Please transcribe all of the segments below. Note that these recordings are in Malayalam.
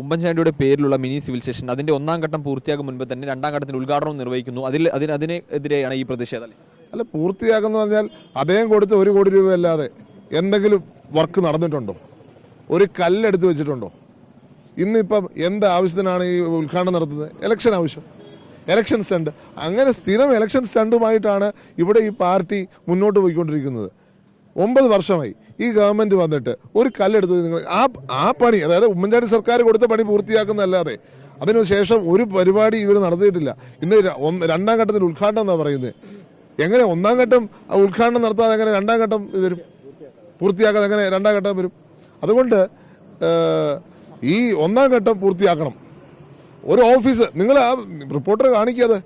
ഉമ്മൻചാണ്ടിയുടെ പേരിലുള്ള മിനി സിവിൽ സ്റ്റേഷൻ അതിന്റെ ഒന്നാം ഘട്ടം പൂർത്തിയാകും മുൻപ് തന്നെ രണ്ടാം ഘട്ടത്തിന് ഉദ്ഘാടനം നിർവഹിക്കുന്നു. അതിൽ അതിന് അതിനെതിരെയാണ് ഈ പ്രതിഷേധം അല്ലേ? പൂർത്തിയാക്കുന്ന പറഞ്ഞാൽ അദ്ദേഹം കൊടുത്ത ഒരു കോടി രൂപ അല്ലാതെ എന്തെങ്കിലും വർക്ക് നടന്നിട്ടുണ്ടോ? ഒരു കല്ലെടുത്ത് വെച്ചിട്ടുണ്ടോ? ഇന്നിപ്പം എന്ത് ആവശ്യത്തിനാണ് ഈ ഉദ്ഘാടനം നടത്തുന്നത്? ഇലക്ഷൻ ആവശ്യം. ഇലക്ഷൻ സ്റ്റണ്ട് അങ്ങനെ സ്ഥിരം ഇലക്ഷൻ സ്റ്റണ്ടുമായിട്ടാണ് ഇവിടെ ഈ പാർട്ടി മുന്നോട്ട് പോയിക്കൊണ്ടിരിക്കുന്നത്. ഒമ്പത് വർഷമായി ഈ ഗവൺമെന്റ് വന്നിട്ട് ഒരു കല്ലെടുത്ത് നിങ്ങൾ ആ ആ പണി അതായത് ഉമ്മൻചാണ്ടി സർക്കാർ കൊടുത്ത പണി പൂർത്തിയാക്കുന്നതല്ലാതെ അതിനുശേഷം ഒരു പരിപാടി ഇവർ നടത്തിയിട്ടില്ല. ഇന്ന് രണ്ടാം ഘട്ടത്തിൽ ഉദ്ഘാടനം എന്നാണ് പറയുന്നത് എങ്ങനെ ഒന്നാം ഘട്ടം ഉദ്ഘാടനം നടത്താതെ എങ്ങനെ രണ്ടാം ഘട്ടം വരും? പൂർത്തിയാക്കാതെ എങ്ങനെ രണ്ടാം ഘട്ടം വരും? അതുകൊണ്ട് ഈ ഒന്നാം ഘട്ടം പൂർത്തിയാക്കണം. ഒരു ഓഫീസ് നിങ്ങൾ ആ റിപ്പോർട്ടർ കാണിക്കാതെ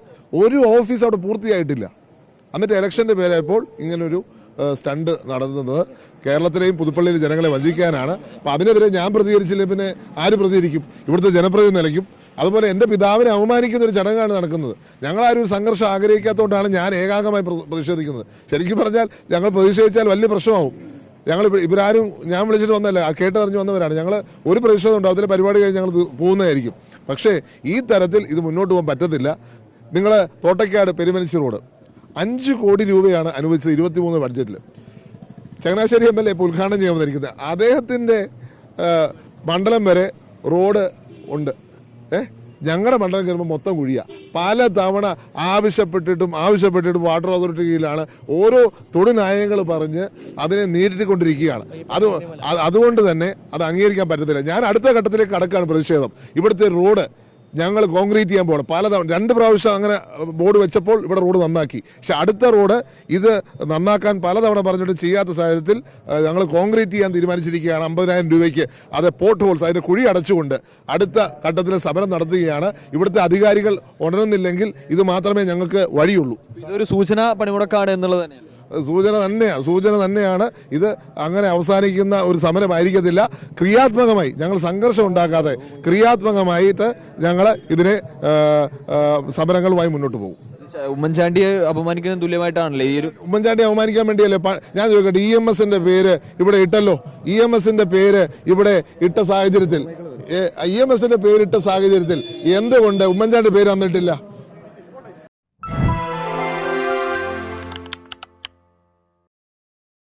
ഒരു ഓഫീസ് അവിടെ പൂർത്തിയായിട്ടില്ല. എന്നിട്ട് ഇലക്ഷന്റെ പേരായപ്പോൾ ഇങ്ങനൊരു സ്റ്റണ്ട് നടത്തുന്നത്. കേരളത്തിലെയും പുതുപ്പള്ളിയിലെ ജനങ്ങളെ വഞ്ചിക്കാനാണ്. അപ്പം അതിനെതിരെ ഞാൻ പ്രതികരിച്ചില്ല? പിന്നെ ആര് പ്രതികരിക്കും? ഇവിടുത്തെ ജനപ്രതിനിധി നിലയ്ക്കും അതുപോലെ എന്റെ പിതാവിനെ അവമാനിക്കുന്ന ഒരു ചടങ്ങാണ് നടക്കുന്നത്. ഞങ്ങളാരും ഒരു സംഘർഷം ആഗ്രഹിക്കാത്തതുകൊണ്ടാണ് ഞാൻ ഏകാംഗമായി പ്ര- പ്രതിഷേധിക്കുന്നത്. ശരിക്കും പറഞ്ഞാൽ ഞങ്ങൾ പ്രതിഷേധിച്ചാൽ വലിയ പ്രശ്നമാവും. ഞങ്ങൾ ഇവരാരും ഞാൻ വിളിച്ചിട്ട് വന്നല്ല കേട്ടറിഞ്ഞ് വന്നവരാണ്. ഞങ്ങൾ ഒരു പ്രതിഷേധം ഉണ്ടാവും അതിലെ പരിപാടി കഴിഞ്ഞ് ഞങ്ങൾ പോകുന്നതായിരിക്കും. പക്ഷേ ഈ തരത്തിൽ ഇത് മുന്നോട്ട് പോകാൻ പറ്റത്തില്ല. നിങ്ങൾ തോട്ടയ്ക്കാട് പെരുമനശ്ശി റോഡ്. അഞ്ച് കോടി രൂപയാണ് അനുവദിച്ചത് ഇരുപത്തിമൂന്ന് ബഡ്ജറ്റിൽ ചങ്ങനാശ്ശേരി എം എൽ എ ഇപ്പോൾ ഉദ്ഘാടനം ചെയ്യാൻ വന്നിരിക്കുന്നത്. അദ്ദേഹത്തിന്റെ മണ്ഡലം വരെ റോഡ് ഉണ്ട്. ഏ? ഞങ്ങളുടെ മണ്ഡലം കയറുമ്പോൾ മൊത്തം കുഴിയാ. പല തവണ ആവശ്യപ്പെട്ടിട്ടും ആവശ്യപ്പെട്ടിട്ടും വാട്ടർ അതോറിറ്റി കീഴിലാണ് ഓരോ തൊടുനായങ്ങൾ പറഞ്ഞ് അതിനെ നേരിട്ടുകൊണ്ടിരിക്കുകയാണ് അത് അതുകൊണ്ട് തന്നെ അത് അംഗീകരിക്കാൻ പറ്റത്തില്ല. ഞാൻ അടുത്ത ഘട്ടത്തിലേക്ക് കടക്കാണ് പ്രതിഷേധം. ഇവിടുത്തെ റോഡ് ഞങ്ങൾ കോൺക്രീറ്റ് ചെയ്യാൻ പോകണം. പലതവണ രണ്ട് പ്രാവശ്യം അങ്ങനെ ബോർഡ് വെച്ചപ്പോൾ ഇവിടെ റോഡ് നന്നാക്കി. പക്ഷെ അടുത്ത റോഡ് ഇത് നന്നാക്കാൻ പലതവണ പറഞ്ഞിട്ട് ചെയ്യാത്ത സാഹചര്യത്തിൽ ഞങ്ങൾ കോൺക്രീറ്റ് ചെയ്യാൻ തീരുമാനിച്ചിരിക്കുകയാണ് അമ്പതിനായിരം രൂപയ്ക്ക്. അത് പോർട്ട് ഹോൾസ് അതിന്റെ കുഴി അടച്ചുകൊണ്ട് അടുത്ത ഘട്ടത്തിൽ സമരം നടത്തുകയാണ്. ഇവിടുത്തെ അധികാരികൾ ഉണരുന്നില്ലെങ്കിൽ ഇത് മാത്രമേ ഞങ്ങൾക്ക് വഴിയുള്ളൂ. ഇതൊരു സൂചന പണിമുടക്കാണ് എന്നുള്ളത് തന്നെയാണ് സൂചന തന്നെയാണ് സൂചന തന്നെയാണ്. ഇത് അങ്ങനെ അവസാനിക്കുന്ന ഒരു സമരമായിരിക്കത്തില്ല. ക്രിയാത്മകമായി ഞങ്ങൾ സംഘർഷം ഉണ്ടാക്കാതെ ക്രിയാത്മകമായിട്ട് ഞങ്ങൾ ഇതിനെ സമരങ്ങളുമായി മുന്നോട്ട് പോകും. ഉമ്മൻചാണ്ടിയെ അപമാനിക്കുന്ന തുല്യമായിട്ടാണല്ലേ? ഈ ഒരു ഉമ്മൻചാണ്ടി അപമാനിക്കാൻ വേണ്ടിയല്ലേ? ഞാൻ ചോദിക്കട്ടെ ഇ എം എസിന്റെ പേര് ഇവിടെ ഇട്ടല്ലോ? ഇ എം എസിന്റെ പേര് ഇവിടെ ഇട്ട സാഹചര്യത്തിൽ ഇ എം എസിന്റെ പേരിട്ട സാഹചര്യത്തിൽ എന്തുകൊണ്ട് ഉമ്മൻചാണ്ടി പേര് വന്നിട്ടില്ല?